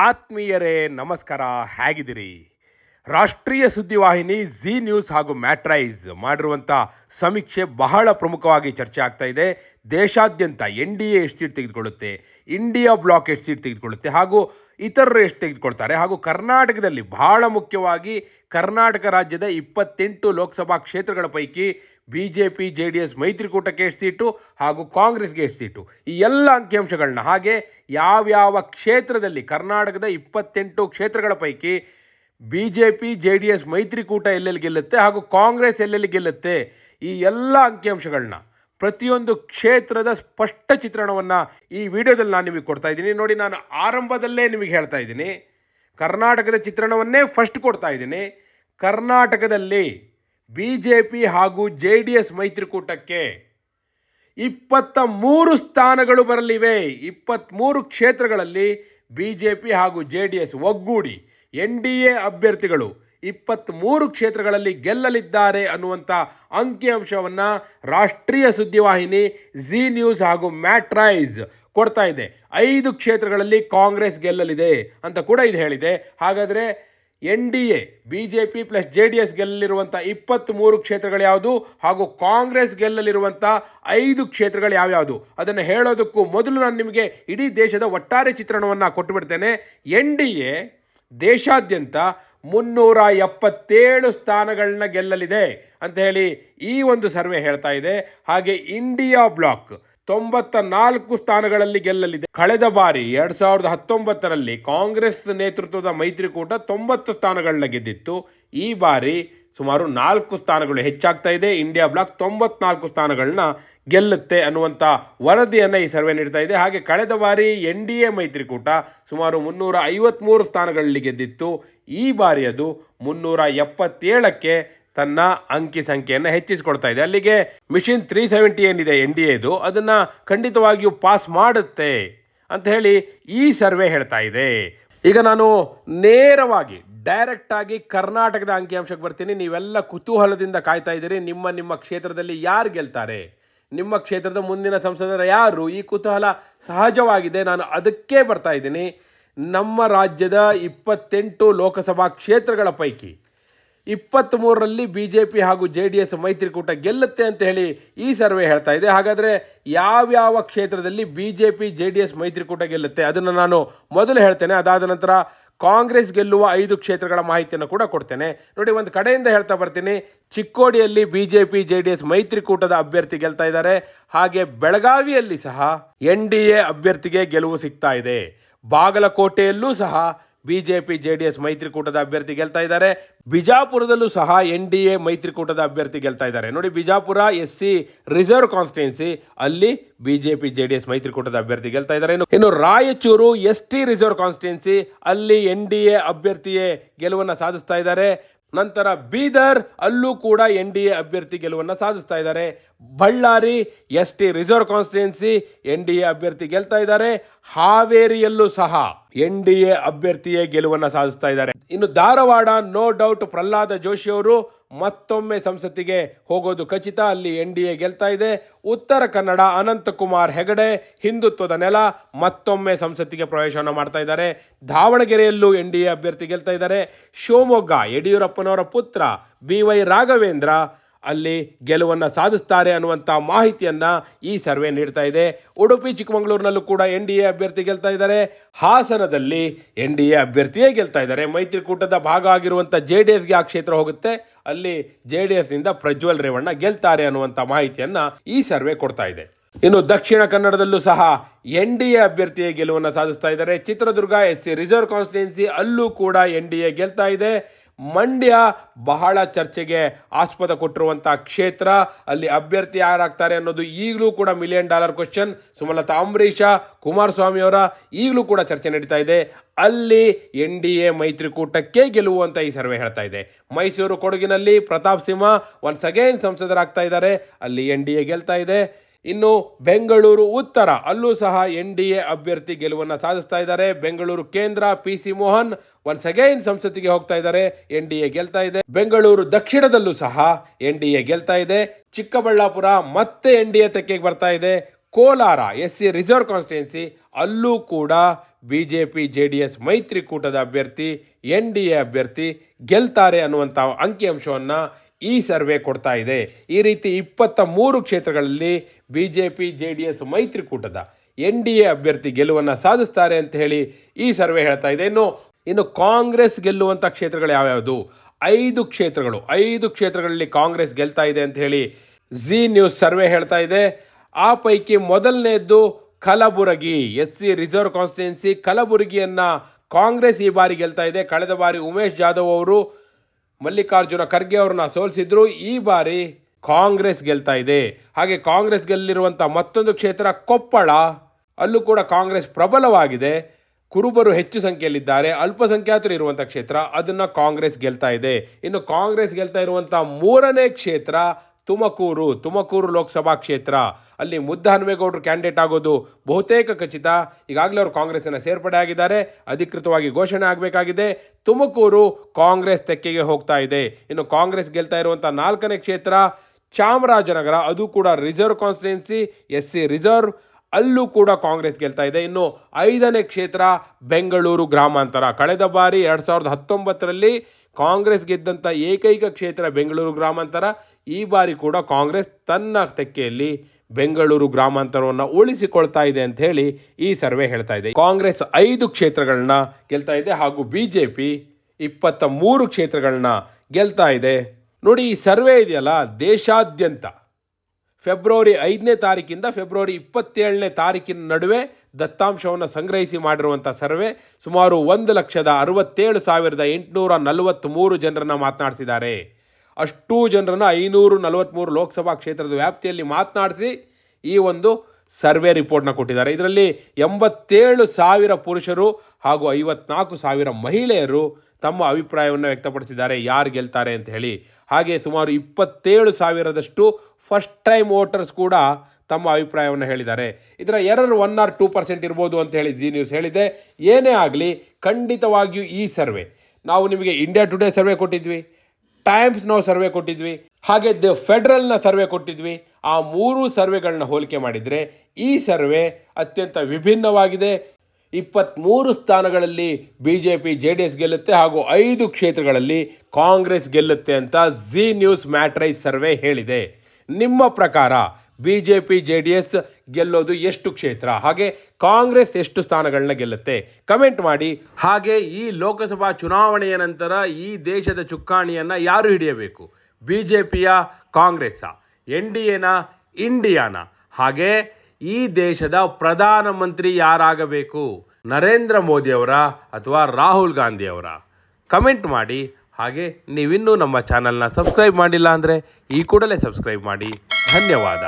ಆತ್ಮೀಯರೇ, ನಮಸ್ಕಾರ. ಹೇಗಿದ್ದೀರಿ? ರಾಷ್ಟ್ರೀಯ ಸುದ್ದಿವಾಹಿನಿ ಜಿ ನ್ಯೂಸ್ ಹಾಗೂ ಮ್ಯಾಟ್ರೈಸ್ ಮಾಡಿರುವಂಥ ಸಮೀಕ್ಷೆ ಬಹಳ ಪ್ರಮುಖವಾಗಿ ಚರ್ಚೆ ಆಗ್ತಾ ಇದೆ. ದೇಶಾದ್ಯಂತ ಎನ್ ಡಿ ಎ ಎಷ್ಟು ಸೀಟ್ ತೆಗೆದುಕೊಳ್ಳುತ್ತೆ, ಇಂಡಿಯಾ ಬ್ಲಾಕ್ ಎಷ್ಟು ಸೀಟ್ ತೆಗೆದುಕೊಳ್ಳುತ್ತೆ ಹಾಗೂ ಇತರರು ಎಷ್ಟು ತೆಗೆದುಕೊಳ್ತಾರೆ ಹಾಗೂ ಕರ್ನಾಟಕದಲ್ಲಿ ಬಹಳ ಮುಖ್ಯವಾಗಿ ಕರ್ನಾಟಕ ರಾಜ್ಯದ ಇಪ್ಪತ್ತೆಂಟು ಲೋಕಸಭಾ ಕ್ಷೇತ್ರಗಳ ಪೈಕಿ B J P J D S ಮೈತ್ರಿಕೂಟಕ್ಕೆ ಎಷ್ಟು ಸೀಟು ಹಾಗೂ ಕಾಂಗ್ರೆಸ್ಗೆ ಎಷ್ಟು ಸೀಟು ಈ ಎಲ್ಲ ಅಂಕಿಅಂಶಗಳನ್ನ ಹಾಗೆ ಯಾವ್ಯಾವ ಕ್ಷೇತ್ರದಲ್ಲಿ ಕರ್ನಾಟಕದ ಇಪ್ಪತ್ತೆಂಟು ಕ್ಷೇತ್ರಗಳ ಪೈಕಿ B J P J D S ಮೈತ್ರಿಕೂಟ ಎಲ್ಲೆಲ್ಲಿ ಗೆಲ್ಲುತ್ತೆ ಹಾಗೂ ಕಾಂಗ್ರೆಸ್ ಎಲ್ಲೆಲ್ಲಿ ಗೆಲ್ಲುತ್ತೆ, ಈ ಎಲ್ಲ ಅಂಕಿಅಂಶಗಳನ್ನ ಪ್ರತಿಯೊಂದು ಕ್ಷೇತ್ರದ ಸ್ಪಷ್ಟ ಚಿತ್ರಣವನ್ನು ಈ ವಿಡಿಯೋದಲ್ಲಿ ನಾನು ನಿಮಗೆ ಕೊಡ್ತಾ ಇದ್ದೀನಿ. ನೋಡಿ, ನಾನು ಆರಂಭದಲ್ಲೇ ನಿಮಗೆ ಹೇಳ್ತಾ ಇದ್ದೀನಿ. ಕರ್ನಾಟಕದ ಚಿತ್ರಣವನ್ನೇ ಫಸ್ಟ್ ಕೊಡ್ತಾ ಇದ್ದೀನಿ. ಕರ್ನಾಟಕದಲ್ಲಿ ಬಿ ಜೆ ಪಿ ಹಾಗೂ ಜೆ ಡಿ ಎಸ್ ಮೈತ್ರಿಕೂಟಕ್ಕೆ ಇಪ್ಪತ್ತ ಮೂರು ಸ್ಥಾನಗಳು ಬರಲಿವೆ. ಇಪ್ಪತ್ತ್ಮೂರು ಕ್ಷೇತ್ರಗಳಲ್ಲಿ ಬಿ ಜೆ ಪಿ ಹಾಗೂ ಜೆ ಡಿ ಎಸ್ ಒಗ್ಗೂಡಿ ಎನ್ ಡಿ ಎ ಅಭ್ಯರ್ಥಿಗಳು ಇಪ್ಪತ್ತ್ಮೂರು ಕ್ಷೇತ್ರಗಳಲ್ಲಿ ಗೆಲ್ಲಲಿದ್ದಾರೆ ಅನ್ನುವಂಥ ಅಂಕಿಅಂಶವನ್ನು ರಾಷ್ಟ್ರೀಯ ಸುದ್ದಿವಾಹಿನಿ ಜಿ ನ್ಯೂಸ್ ಹಾಗೂ ಮ್ಯಾಟ್ರೈಸ್ ಕೊಡ್ತಾ ಇದೆ. ಐದು ಕ್ಷೇತ್ರಗಳಲ್ಲಿ ಕಾಂಗ್ರೆಸ್ ಗೆಲ್ಲಲಿದೆ ಅಂತ ಕೂಡ ಇದು ಹೇಳಿದೆ. ಹಾಗಾದರೆ N D A, B J P plus J D S ಗೆಲ್ಲಲಿರುವಂಥ ಇಪ್ಪತ್ತ್ಮೂರು ಕ್ಷೇತ್ರಗಳು ಯಾವುದು? ಹಾಗೂ ಕಾಂಗ್ರೆಸ್ ಗೆಲ್ಲಲಿರುವಂಥ ಐದು ಕ್ಷೇತ್ರಗಳು ಯಾವ್ಯಾವುದು? ಅದನ್ನು ಹೇಳೋದಕ್ಕೂ ಮೊದಲು ನಾನು ನಿಮಗೆ ಇಡೀ ದೇಶದ ಒಟ್ಟಾರೆ ಚಿತ್ರಣವನ್ನು ಕೊಟ್ಟು ಬಿಡ್ತೇನೆ ಎನ್ ಡಿ ಎ ದೇಶಾದ್ಯಂತ ಮುನ್ನೂರ ಎಪ್ಪತ್ತೇಳು ಸ್ಥಾನಗಳನ್ನ ಗೆಲ್ಲಲಿದೆ ಅಂತ ಹೇಳಿ ಈ ಒಂದು ಸರ್ವೆ ಹೇಳ್ತಾ ಇದೆ. ಹಾಗೆ ಇಂಡಿಯಾ ಬ್ಲಾಕ್ ತೊಂಬತ್ತ ನಾಲ್ಕು ಸ್ಥಾನಗಳಲ್ಲಿ ಗೆಲ್ಲಲಿದೆ. ಕಳೆದ ಬಾರಿ ಎರಡ್ ಸಾವಿರದ ಹತ್ತೊಂಬತ್ತರಲ್ಲಿ ಕಾಂಗ್ರೆಸ್ ನೇತೃತ್ವದ ಮೈತ್ರಿಕೂಟ ತೊಂಬತ್ತು ಸ್ಥಾನಗಳನ್ನ ಗೆದ್ದಿತ್ತು. ಈ ಬಾರಿ ಸುಮಾರು ನಾಲ್ಕು ಸ್ಥಾನಗಳು ಹೆಚ್ಚಾಗ್ತಾ ಇದೆ. ಇಂಡಿಯಾ ಬ್ಲಾಕ್ ತೊಂಬತ್ನಾಲ್ಕು ಸ್ಥಾನಗಳನ್ನ ಗೆಲ್ಲುತ್ತೆ ಅನ್ನುವಂಥ ವರದಿಯನ್ನು ಈ ಸರ್ವೆ ನೀಡ್ತಾ ಇದೆ. ಹಾಗೆ ಕಳೆದ ಬಾರಿ ಎನ್ ಡಿ ಎ ಮೈತ್ರಿಕೂಟ ಸುಮಾರು ಮುನ್ನೂರ ಐವತ್ಮೂರು ಸ್ಥಾನಗಳಲ್ಲಿ ಗೆದ್ದಿತ್ತು. ಈ ಬಾರಿ ಅದು ಮುನ್ನೂರ ಎಪ್ಪತ್ತೇಳಕ್ಕೆ ತನ್ನ ಅಂಕಿ ಸಂಖ್ಯೆಯನ್ನು ಹೆಚ್ಚಿಸಿಕೊಳ್ತಾ ಇದೆ. ಅಲ್ಲಿಗೆ ಮಿಷಿನ್ ತ್ರೀ ಸೆವೆಂಟಿ ಏನಿದೆ ಎನ್ ಡಿ ಎದು, ಅದನ್ನು ಖಂಡಿತವಾಗಿಯೂ ಪಾಸ್ ಮಾಡುತ್ತೆ ಅಂತ ಹೇಳಿ ಈ ಸರ್ವೆ ಹೇಳ್ತಾ ಇದೆ. ಈಗ ನಾನು ನೇರವಾಗಿ ಡೈರೆಕ್ಟ್ ಆಗಿ ಕರ್ನಾಟಕದ ಅಂಕಿಅಂಶಕ್ಕೆ ಬರ್ತೀನಿ. ನೀವೆಲ್ಲ ಕುತೂಹಲದಿಂದ ಕಾಯ್ತಾ ಇದ್ದೀರಿ. ನಿಮ್ಮ ನಿಮ್ಮ ಕ್ಷೇತ್ರದಲ್ಲಿ ಯಾರು ಗೆಲ್ತಾರೆ? ನಿಮ್ಮ ಕ್ಷೇತ್ರದ ಮುಂದಿನ ಸಂಸದರ ಯಾರು? ಈ ಕುತೂಹಲ ಸಹಜವಾಗಿದೆ. ನಾನು ಅದಕ್ಕೆ ಬರ್ತಾ ಇದ್ದೀನಿ. ನಮ್ಮ ರಾಜ್ಯದ ಇಪ್ಪತ್ತೆಂಟು ಲೋಕಸಭಾ ಕ್ಷೇತ್ರಗಳ ಪೈಕಿ ಇಪ್ಪತ್ತ್ ಮೂರರಲ್ಲಿ ಬಿ ಜೆ ಪಿ ಹಾಗೂ ಜೆ ಡಿ ಎಸ್ ಮೈತ್ರಿಕೂಟ ಗೆಲ್ಲುತ್ತೆ ಅಂತ ಹೇಳಿ ಈ ಸರ್ವೆ ಹೇಳ್ತಾ ಇದೆ. ಹಾಗಾದರೆ ಯಾವ್ಯಾವ ಕ್ಷೇತ್ರದಲ್ಲಿ B J P J D S ಮೈತ್ರಿಕೂಟ ಗೆಲ್ಲುತ್ತೆ? ಅದನ್ನು ನಾನು ಮೊದಲು ಹೇಳ್ತೇನೆ. ಅದಾದ ನಂತರ ಕಾಂಗ್ರೆಸ್ ಗೆಲ್ಲುವ ಐದು ಕ್ಷೇತ್ರಗಳ ಮಾಹಿತಿಯನ್ನು ಕೂಡ ಕೊಡ್ತೇನೆ. ನೋಡಿ, ಒಂದು ಕಡೆಯಿಂದ ಹೇಳ್ತಾ ಬರ್ತೀನಿ. ಚಿಕ್ಕೋಡಿಯಲ್ಲಿ B J P J D S ಮೈತ್ರಿಕೂಟದ ಅಭ್ಯರ್ಥಿ ಗೆಲ್ತಾ ಇದ್ದಾರೆ. ಹಾಗೆ ಬೆಳಗಾವಿಯಲ್ಲಿ ಸಹ ಎನ್ ಡಿ ಎ ಅಭ್ಯರ್ಥಿಗೆ ಗೆಲುವು ಸಿಗ್ತಾ ಇದೆ. ಬಾಗಲಕೋಟೆಯಲ್ಲೂ ಸಹ ಬಿಜೆಪಿ ಜೆ ಡಿ ಎಸ್ ಮೈತ್ರಿಕೂಟದ ಅಭ್ಯರ್ಥಿ ಗೆಲ್ತಾ ಇದ್ದಾರೆ. ಬಿಜಾಪುರದಲ್ಲೂ ಸಹ ಎನ್ ಡಿ ಎ ಮೈತ್ರಿಕೂಟದ ಅಭ್ಯರ್ಥಿ ಗೆಲ್ತಾ ಇದ್ದಾರೆ. ನೋಡಿ, Bijapur S C reserve constituency ಅಲ್ಲಿ ಬಿಜೆಪಿ ಎಸ್ ಮೈತ್ರಿಕೂಟದ ಅಭ್ಯರ್ಥಿ ಗೆಲ್ತಾ ಇದ್ದಾರೆ. ಇನ್ನು ಇನ್ನು Raichur S T reserve constituency ಅಲ್ಲಿ ಎನ್ ಡಿ ಎ ಅಭ್ಯರ್ಥಿಯೇ ಗೆಲುವನ್ನು ಸಾಧಿಸ್ತಾ ಇದ್ದಾರೆ. ನಂತರ ಬೀದರ್, ಅಲ್ಲೂ ಕೂಡ ಎನ್ ಡಿ ಎ ಅಭ್ಯರ್ಥಿ ಗೆಲುವನ್ನು ಸಾಧಿಸ್ತಾ ಇದ್ದಾರೆ. Ballari S T reserve constituency N D A ಅಭ್ಯರ್ಥಿ ಗೆಲ್ತಾ ಇದ್ದಾರೆ. ಹಾವೇರಿಯಲ್ಲೂ ಸಹ ಎನ್ ಡಿ ಎ ಅಭ್ಯರ್ಥಿಯೇ ಗೆಲುವನ್ನು ಸಾಧಿಸ್ತಾ ಇದ್ದಾರೆ. ಇನ್ನು ಧಾರವಾಡ ನೋ ಡೌಟ್ ಪ್ರಹ್ಲಾದ ಜೋಶಿ ಅವರು ಮತ್ತೊಮ್ಮೆ ಸಂಸತ್ತಿಗೆ ಹೋಗೋದು ಖಚಿತ. ಅಲ್ಲಿ ಎನ್ ಡಿ ಎ ಗೆಲ್ತಾ ಇದೆ. ಉತ್ತರ ಕನ್ನಡ ಅನಂತಕುಮಾರ್ ಹೆಗಡೆ ಹಿಂದುತ್ವದ ನೆಲ ಮತ್ತೊಮ್ಮೆ ಸಂಸತ್ತಿಗೆ ಪ್ರವೇಶವನ್ನು ಮಾಡ್ತಾ ಇದ್ದಾರೆ. ದಾವಣಗೆರೆಯಲ್ಲೂ ಎನ್ ಡಿ ಎ ಅಭ್ಯರ್ಥಿ ಗೆಲ್ತಾ ಇದ್ದಾರೆ. ಶಿವಮೊಗ್ಗ ಯಡಿಯೂರಪ್ಪನವರ ಪುತ್ರ ಬಿ ವೈ ರಾಘವೇಂದ್ರ ಅಲ್ಲಿ ಗೆಲುವನ್ನು ಸಾಧಿಸ್ತಾರೆ ಅನ್ನುವಂಥ ಮಾಹಿತಿಯನ್ನು ಈ ಸರ್ವೆ ನೀಡ್ತಾ ಇದೆ. ಉಡುಪಿ, ಚಿಕ್ಕಮಗಳೂರಿನಲ್ಲೂ ಕೂಡ ಎನ್ ಡಿ ಎ ಅಭ್ಯರ್ಥಿ ಗೆಲ್ತಾ ಇದ್ದಾರೆ. ಹಾಸನದಲ್ಲಿ ಎನ್ ಡಿ ಎ ಅಭ್ಯರ್ಥಿಯೇ ಗೆಲ್ತಾ ಇದ್ದಾರೆ. ಮೈತ್ರಿಕೂಟದ ಭಾಗ ಆಗಿರುವಂಥ ಜೆ ಡಿ ಎಸ್ಗೆ ಆ ಕ್ಷೇತ್ರ ಹೋಗುತ್ತೆ. ಅಲ್ಲಿ ಜೆ ಡಿ ಎಸ್ನಿಂದ ಪ್ರಜ್ವಲ್ ರೇವಣ್ಣ ಗೆಲ್ತಾರೆ ಅನ್ನುವಂಥ ಮಾಹಿತಿಯನ್ನು ಈ ಸರ್ವೆ ಕೊಡ್ತಾ ಇದೆ. ಇನ್ನು ದಕ್ಷಿಣ ಕನ್ನಡದಲ್ಲೂ ಸಹ ಎನ್ ಡಿ ಎ ಅಭ್ಯರ್ಥಿಯ ಗೆಲುವನ್ನು ಸಾಧಿಸ್ತಾ ಇದ್ದಾರೆ. Chitradurga S C reserve constituency ಅಲ್ಲೂ ಕೂಡ ಎನ್ ಡಿ ಎ ಗೆಲ್ತಾ ಇದೆ. ಮಂಡ್ಯ ಬಹಳ ಚರ್ಚೆಗೆ ಆಸ್ಪದ ಕೊಟ್ಟಿರುವಂಥ ಕ್ಷೇತ್ರ, ಅಲ್ಲಿ ಅಭ್ಯರ್ಥಿ ಯಾರಾಗ್ತಾರೆ ಅನ್ನೋದು ಈಗಲೂ ಕೂಡ million dollar question Sumalatha Ambareesh, Kumaraswamy ಅವರ ಈಗಲೂ ಕೂಡ ಚರ್ಚೆ ನಡೀತಾ ಇದೆ. ಅಲ್ಲಿ ಎನ್ ಡಿ ಎ ಮೈತ್ರಿಕೂಟಕ್ಕೆ ಗೆಲುವು ಅಂತ ಈ ಸರ್ವೆ ಹೇಳ್ತಾ ಇದೆ. ಮೈಸೂರು ಕೊಡಗಿನಲ್ಲಿ ಪ್ರತಾಪ್ ಸಿಂಹ ಒನ್ಸ್ ಅಗೇನ್ ಸಂಸದರಾಗ್ತಾ ಇದ್ದಾರೆ. ಅಲ್ಲಿ ಎನ್ ಡಿ ಎ ಗೆಲ್ತಾ ಇದೆ. ಇನ್ನು ಬೆಂಗಳೂರು ಉತ್ತರ, ಅಲ್ಲೂ ಸಹ ಎನ್ ಡಿ ಎ ಅಭ್ಯರ್ಥಿ ಗೆಲುವನ್ನು ಸಾಧಿಸ್ತಾ ಇದ್ದಾರೆ. ಬೆಂಗಳೂರು ಕೇಂದ್ರ P C Mohan once again ಸಂಸತ್ತಿಗೆ ಹೋಗ್ತಾ ಇದ್ದಾರೆ. ಎನ್ ಡಿ ಎ ಗೆಲ್ತಾ ಇದೆ. ಬೆಂಗಳೂರು ದಕ್ಷಿಣದಲ್ಲೂ ಸಹ ಎನ್ ಡಿ ಎ ಗೆಲ್ತಾ ಇದೆ. ಚಿಕ್ಕಬಳ್ಳಾಪುರ ಮತ್ತೆ ಎನ್ ಡಿ ಎ ತೆಕ್ಕೆಗೆ ಬರ್ತಾ ಇದೆ. Kolar, S C reserve constituency ಅಲ್ಲೂ ಕೂಡ ಬಿಜೆಪಿ ಎಸ್ ಮೈತ್ರಿಕೂಟದ ಅಭ್ಯರ್ಥಿ, ಎನ್ ಡಿ ಎ ಅಭ್ಯರ್ಥಿ ಗೆಲ್ತಾರೆ ಅನ್ನುವಂಥ ಅಂಕಿಅಂಶವನ್ನು ಈ ಸರ್ವೆ ಕೊಡ್ತಾ ಇದೆ. ಈ ರೀತಿ ಇಪ್ಪತ್ತ ಮೂರು ಕ್ಷೇತ್ರಗಳಲ್ಲಿ B J P J D S ಮೈತ್ರಿಕೂಟದ ಎನ್ ಡಿ ಎ ಅಭ್ಯರ್ಥಿ ಗೆಲುವನ್ನು ಸಾಧಿಸ್ತಾರೆ ಅಂತ ಹೇಳಿ ಈ ಸರ್ವೆ ಹೇಳ್ತಾ ಇದೆ. ಇನ್ನು ಇನ್ನು ಕಾಂಗ್ರೆಸ್ ಗೆಲ್ಲುವಂಥ ಕ್ಷೇತ್ರಗಳು ಯಾವ್ಯಾವುದು? ಐದು ಕ್ಷೇತ್ರಗಳು, ಐದು ಕ್ಷೇತ್ರಗಳಲ್ಲಿ ಕಾಂಗ್ರೆಸ್ ಗೆಲ್ತಾ ಇದೆ ಅಂತ ಹೇಳಿ ಜಿ ನ್ಯೂಸ್ ಸರ್ವೆ ಹೇಳ್ತಾ ಇದೆ. ಆ ಪೈಕಿ ಮೊದಲನೇದ್ದು Kalaburagi, S C reserve constituency ಕಲಬುರಗಿಯನ್ನು Congress ಈ ಬಾರಿ ಗೆಲ್ತಾ ಇದೆ. ಕಳೆದ ಬಾರಿ ಉಮೇಶ್ ಜಾಧವ್ ಅವರು ಮಲ್ಲಿಕಾರ್ಜುನ ಖರ್ಗೆ ಅವ್ರನ್ನ ಸೋಲಿಸಿದ್ರು, ಈ ಬಾರಿ ಕಾಂಗ್ರೆಸ್ ಗೆಲ್ತಾ ಇದೆ. ಹಾಗೆ ಕಾಂಗ್ರೆಸ್ ಗೆಲ್ಲಿರುವಂಥ ಮತ್ತೊಂದು ಕ್ಷೇತ್ರ ಕೊಪ್ಪಳ. ಅಲ್ಲೂ ಕೂಡ ಕಾಂಗ್ರೆಸ್ ಪ್ರಬಲವಾಗಿದೆ. ಕುರುಬರು ಹೆಚ್ಚು ಸಂಖ್ಯೆಯಲ್ಲಿದ್ದಾರೆ. ಅಲ್ಪಸಂಖ್ಯಾತರು ಇರುವಂಥ ಕ್ಷೇತ್ರ, ಅದನ್ನ ಕಾಂಗ್ರೆಸ್ ಗೆಲ್ತಾ ಇದೆ. ಇನ್ನು ಕಾಂಗ್ರೆಸ್ ಗೆಲ್ತಾ ಇರುವಂಥ ಮೂರನೇ ಕ್ಷೇತ್ರ ತುಮಕೂರು ತುಮಕೂರು ಲೋಕಸಭಾ ಕ್ಷೇತ್ರ. ಅಲ್ಲಿ ಮುದ್ದ ಹನುಮೇಗೌಡರು ಕ್ಯಾಂಡಿಡೇಟ್ ಆಗೋದು ಬಹುತೇಕ ಖಚಿತ. ಈಗಾಗಲೇ ಅವರು ಕಾಂಗ್ರೆಸ್ನ ಸೇರ್ಪಡೆ ಆಗಿದ್ದಾರೆ. ಅಧಿಕೃತವಾಗಿ ಘೋಷಣೆ ಆಗಬೇಕಾಗಿದೆ. ತುಮಕೂರು ಕಾಂಗ್ರೆಸ್ ತೆಕ್ಕೆಗೆ ಹೋಗ್ತಾ ಇದೆ. ಇನ್ನು ಕಾಂಗ್ರೆಸ್ ಗೆಲ್ತಾ ಇರುವಂಥ ನಾಲ್ಕನೇ ಕ್ಷೇತ್ರ, ಚಾಮರಾಜನಗರ. ಅದು ಕೂಡ reserve constituency S C reserve. ಅಲ್ಲೂ ಕೂಡ ಕಾಂಗ್ರೆಸ್ ಗೆಲ್ತಾ ಇದೆ. ಇನ್ನು ಐದನೇ ಕ್ಷೇತ್ರ, ಬೆಂಗಳೂರು ಗ್ರಾಮಾಂತರ. ಕಳೆದ ಬಾರಿ ಎರಡು ಸಾವಿರದ ಹತ್ತೊಂಬತ್ತರಲ್ಲಿ ಕಾಂಗ್ರೆಸ್ ಗೆದ್ದಂಥ ಏಕೈಕ ಕ್ಷೇತ್ರ ಬೆಂಗಳೂರು ಗ್ರಾಮಾಂತರ. ಈ ಬಾರಿ ಕೂಡ ಕಾಂಗ್ರೆಸ್ ತನ್ನ ತೆಕ್ಕೆಯಲ್ಲಿ ಬೆಂಗಳೂರು ಗ್ರಾಮಾಂತರವನ್ನು ಉಳಿಸಿಕೊಳ್ತಾ ಇದೆ ಅಂತ ಹೇಳಿ ಈ ಸರ್ವೆ ಹೇಳ್ತಾ ಇದೆ. ಕಾಂಗ್ರೆಸ್ ಐದು ಕ್ಷೇತ್ರಗಳನ್ನ ಗೆಲ್ತಾ ಇದೆ ಹಾಗೂ ಪಿ ಇಪ್ಪತ್ತ ಮೂರು ಕ್ಷೇತ್ರಗಳನ್ನ ಗೆಲ್ತಾ ಇದೆ. ನೋಡಿ, ಈ ಸರ್ವೆ ಇದೆಯಲ್ಲ, ದೇಶಾದ್ಯಂತ. ಫೆಬ್ರವರಿ ಐದನೇ ತಾರೀಕಿಂದ ಫೆಬ್ರವರಿ ಇಪ್ಪತ್ತೇಳನೇ ತಾರೀಕಿನ ನಡುವೆ ದತ್ತಾಂಶವನ್ನು ಸಂಗ್ರಹಿಸಿ ಮಾಡಿರುವಂಥ ಸರ್ವೆ ಸುಮಾರು ಒಂದು ಲಕ್ಷದ ಅರವತ್ತೇಳು ಸಾವಿರದ ಎಂಟುನೂರ ನಲವತ್ತ್ಮೂರು ಜನರನ್ನು ಮಾತನಾಡಿಸಿದ್ದಾರೆ ಅಷ್ಟೂ ಜನರನ್ನು ಐನೂರು ನಲವತ್ತ್ಮೂರು ಲೋಕಸಭಾ ಕ್ಷೇತ್ರದ ವ್ಯಾಪ್ತಿಯಲ್ಲಿ ಮಾತನಾಡಿಸಿ ಈ ಒಂದು ಸರ್ವೆ ರಿಪೋರ್ಟ್ನ ಕೊಟ್ಟಿದ್ದಾರೆ. ಇದರಲ್ಲಿ ಎಂಬತ್ತೇಳು ಸಾವಿರ ಪುರುಷರು ಹಾಗೂ ಐವತ್ನಾಲ್ಕು ಸಾವಿರ ಮಹಿಳೆಯರು ತಮ್ಮ ಅಭಿಪ್ರಾಯವನ್ನು ವ್ಯಕ್ತಪಡಿಸಿದ್ದಾರೆ. ಯಾರು ಗೆಲ್ತಾರೆ ಅಂತ ಹೇಳಿ. ಹಾಗೆ ಸುಮಾರು ಇಪ್ಪತ್ತೇಳು ಸಾವಿರದಷ್ಟು ಫಸ್ಟ್ ಟೈಮ್ ವೋಟರ್ಸ್ ಕೂಡ ತಮ್ಮ ಅಭಿಪ್ರಾಯವನ್ನು ಹೇಳಿದ್ದಾರೆ. ಇದರ error one or two percent ಇರ್ಬೋದು ಅಂತ ಹೇಳಿ ಜಿ ನ್ಯೂಸ್ ಹೇಳಿದೆ. ಏನೇ ಆಗಲಿ ಖಂಡಿತವಾಗಿಯೂ ಈ ಸರ್ವೆ. ನಾವು ನಿಮಗೆ ಇಂಡಿಯಾ ಟುಡೇ ಸರ್ವೆ ಕೊಟ್ಟಿದ್ವಿ. ಟೈಮ್ಸ್ ನಾವು ಸರ್ವೆ ಕೊಟ್ಟಿದ್ವಿ, ಹಾಗೆ ದ ಫೆಡರಲ್ನ ಸರ್ವೆ ಕೊಟ್ಟಿದ್ವಿ. ಆ ಮೂರು ಸರ್ವೆಗಳನ್ನ ಹೋಲಿಕೆ ಮಾಡಿದರೆ ಈ ಸರ್ವೆ ಅತ್ಯಂತ ವಿಭಿನ್ನವಾಗಿದೆ. ಇಪ್ಪತ್ತ್ಮೂರು ಸ್ಥಾನಗಳಲ್ಲಿ B J P J D S ಗೆಲ್ಲುತ್ತೆ, ಹಾಗೂ ಐದು ಕ್ಷೇತ್ರಗಳಲ್ಲಿ ಕಾಂಗ್ರೆಸ್ ಗೆಲ್ಲುತ್ತೆ ಅಂತ ಜಿ ನ್ಯೂಸ್ ಮ್ಯಾಟ್ರೈಸ್ ಸರ್ವೆ ಹೇಳಿದೆ. ನಿಮ್ಮ ಪ್ರಕಾರ B J P J D S ಗೆಲ್ಲೋದು ಎಷ್ಟು ಕ್ಷೇತ್ರ? ಹಾಗೆ ಕಾಂಗ್ರೆಸ್ ಎಷ್ಟು ಸ್ಥಾನಗಳನ್ನ ಗೆಲ್ಲುತ್ತೆ? ಕಮೆಂಟ್ ಮಾಡಿ. ಹಾಗೆ ಈ ಲೋಕಸಭಾ ಚುನಾವಣೆಯ ನಂತರ ಈ ದೇಶದ ಚುಕ್ಕಾಣಿಯನ್ನ ಯಾರು ಹಿಡಿಯಬೇಕು? ಬಿ ಜೆ ಪಿಯ ಕಾಂಗ್ರೆಸ್ಸ? ಎನ್ ಡಿ ಎನ, ಇಂಡಿಯಾನ? ಹಾಗೆ ಈ ದೇಶದ ಪ್ರಧಾನಮಂತ್ರಿ ಯಾರಾಗಬೇಕು? ನರೇಂದ್ರ ಮೋದಿಯವರ ಅಥವಾ ರಾಹುಲ್ ಗಾಂಧಿಯವರ ಕಮೆಂಟ್ ಮಾಡಿ. ಹಾಗೆ ನೀವಿನ್ನೂ ನಮ್ಮ ಚಾನಲ್ನ ಸಬ್ಸ್ಕ್ರೈಬ್ ಮಾಡಿಲ್ಲ ಅಂದರೆ ಈ ಕೂಡಲೇ ಸಬ್ಸ್ಕ್ರೈಬ್ ಮಾಡಿ. ಧನ್ಯವಾದ.